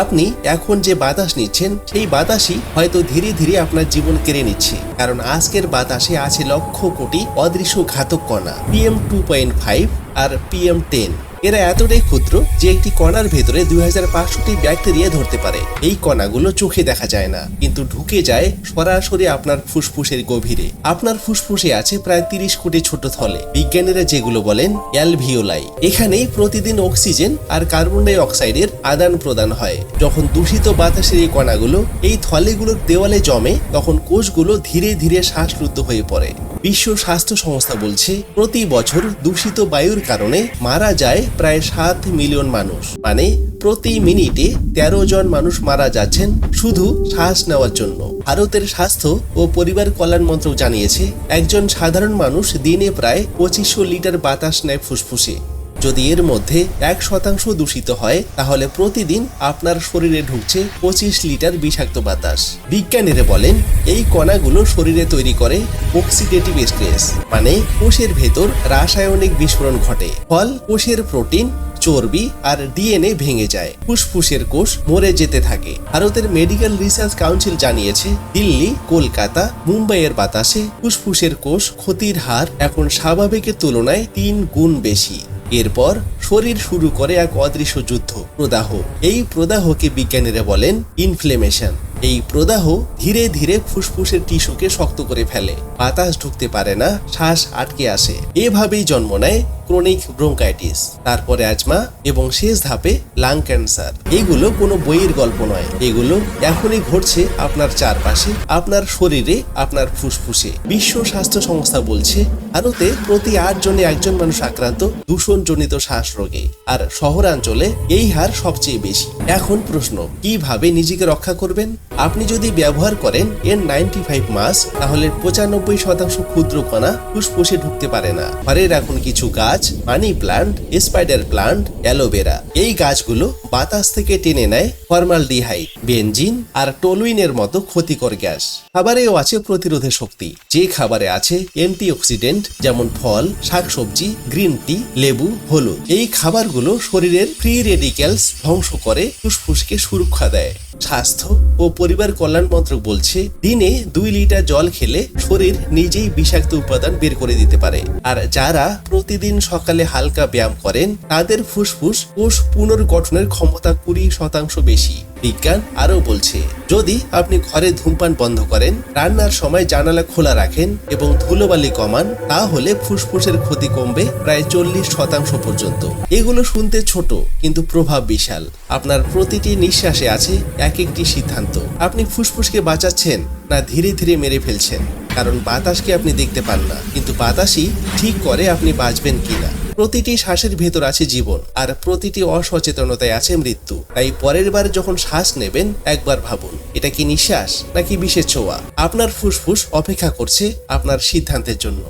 আপনি এখন যে বাতাস নিচ্ছেন, সেই বাতাসই হয়তো ধীরে ধীরে আপনার জীবন কেড়ে নিচ্ছে। কারণ আজকের বাতাসে আছে লক্ষ কোটি অদৃশ্য ঘাতক কণা পিএম টু পয়েন্ট ফাইভ আর পিএম টেন এরা এতটাই ক্ষুদ্র যে একটি কণার ভেতরে দুই হাজার পাঁচশোটি ব্যাকটেরিয়া ধরতে পারে। এই কণাগুলো চোখে দেখা যায় না, কিন্তু ঢুকে যায় সরাসরি আপনার ফুসফুসের গভীরে। আপনার ফুসফুসে আছে প্রায় তিরিশ কোটি ছোট থলে। বিজ্ঞানীরা যেগুলো বলেন, অ্যালভিওলাই। এখানেই প্রতিদিন অক্সিজেন আর কার্বন ডাই অক্সাইডের আদান প্রদান হয়। যখন দূষিত বাতাসের এই কণাগুলো এই থলেগুলোর দেওয়ালে জমে, তখন কোষগুলো ধীরে ধীরে শ্বাসরুদ্ধ হয়ে পড়ে। বিশ্ব স্বাস্থ্য সংস্থা বলছে, প্রতি বছর দূষিত বায়ুর কারণে মারা যায় প্রায় সাত মিলিয়ন মানুষ। মানে প্রতি মিনিটে তেরো জন মানুষ মারা যাচ্ছেন শুধু শ্বাস নেওয়ার জন্য। ভারতের স্বাস্থ্য ও পরিবার কল্যাণ মন্ত্রক জানিয়েছে, একজন সাধারণ মানুষ দিনে প্রায় পঁচিশশো লিটার বাতাস নেয় ফুসফুসে। যদি এর মধ্যে এক শতাংশ দূষিত হয়, তাহলে প্রতিদিন আপনার শরীরে ঢুকছে পঁচিশ লিটার বিষাক্ত বাতাস। বিজ্ঞানীরা বলেন, এই কণাগুলো শরীরে তৈরি করে অক্সিডেটিভ স্ট্রেস মানে কোষের ভেতর রাসায়নিক বিস্ফোরণ ঘটে। ফল, কোষের প্রোটিন, চর্বি আর ডিএনএ ভেঙে যায়। ফুসফুসের কোষ মরে যেতে থাকে। ভারতের মেডিকেল রিসার্চ কাউন্সিল জানিয়েছে, দিল্লি, কলকাতা, মুম্বাইয়ের বাতাসে ফুসফুসের কোষ ক্ষতির হার এখন স্বাভাবিকের তুলনায় তিন গুণ বেশি। এরপর শরীর শুরু করে এক অদৃশ্য যুদ্ধ প্রদাহ। এই প্রদাহকে বিজ্ঞানীরা বলেন ইনফ্লেমেশন এই প্রদাহ ধীরে ধীরে ফুসফুসের টিস্যুকে শক্ত করে ফেলে। বাতাস ঢুকতে পারে না, শ্বাস আটকে আসে। এভাবেই জন্ম নেয় ক্রনিক ব্রোঙ্কাইটিস, তারপরে আজমা এবং শেষ ধাপে লাং ক্যান্সার। এগুলো কোনো বইয়ের গল্প নয়। এগুলো এখনই ঘটছে আপনার চারপাশে, আপনার শরীরে, আপনার ফুসফুসে। বিশ্ব স্বাস্থ্য সংস্থা বলছে, ভারতে প্রতি আট জনে একজন মানুষ আক্রান্ত দূষণজনিত শ্বাস রোগে আর শহরাঞ্চলে এই হার সবচেয়ে বেশি। এখন প্রশ্ন, কীভাবে নিজেকে রক্ষা করবেন? আপনি যদি ব্যবহার করেন এন নাইনটি ফাইভ মাস্ক তাহলে পঁচানব্বই শতাংশ ক্ষুদ্র কণা ফুসফুসে ঢুকতে পারে না। ঘরে রাখুন কিছু গাছ money plant spider plant aloe vera. এই গাছগুলো বাতাস থেকে টেনে নেয় ফর্মালডিহাইড বেঞ্জিন আর টলুইনের মতো ক্ষতিকর গ্যাস। খাবারেও আছে প্রতিরোধের শক্তি। যে খাবারে আছে অ্যান্টিঅক্সিডেন্ট যেমন ফল, শাকসবজি গ্রিন টি লেবু, হলুদ। এই খাবারগুলো শরীরের ফ্রি রেডিক্যালস ধ্বংস করে ফুসফুসকে সুরক্ষা দেয়। স্বাস্থ্য ও পরিবার কল্যাণ মন্ত্রক বলছে, দিনে দুই লিটার জল খেলে শরীর নিজেই বিষাক্ত উপাদান বের করে দিতে পারে। আর যারা প্রতিদিন সকালে হালকা ব্যায়াম করেন, তাদের ফুসফুস কোষ পুনর্গঠনের ক্ষমতা কুড়ি শতাংশ বেশি। বিজ্ঞান আরও বলছে, যদি আপনি ঘরে ধূমপান বন্ধ করেন, রান্নার সময় জানালা খোলা রাখেন এবং ধুলোবালি কমান, তাহলে ফুসফুসের ক্ষতি কমবে প্রায় চল্লিশ শতাংশ পর্যন্ত। এগুলো শুনতে ছোট, কিন্তু প্রভাব বিশাল। আপনার প্রতিটি নিঃশ্বাসে আছে এক একটি সিদ্ধান্ত। আপনি ফুসফুসকে বাঁচাচ্ছেন না ধীরে ধীরে মেরে ফেলছেন? কারণ বাতাসকে আপনি দেখতে পান না, কিন্তু বাতাসই ঠিক করে আপনি বাঁচবেন কিনা? প্রতিটি শ্বাসের ভেতর আছে জীবন, আর প্রতিটি অসচেতনতায় আছে মৃত্যু। তাই পরের বার যখন শ্বাস নেবেন, একবার ভাবুন, এটা কি নিঃশ্বাস নাকি বিশেষ ছোঁয়া? আপনার ফুসফুস অপেক্ষা করছে আপনার সিদ্ধান্তের জন্য।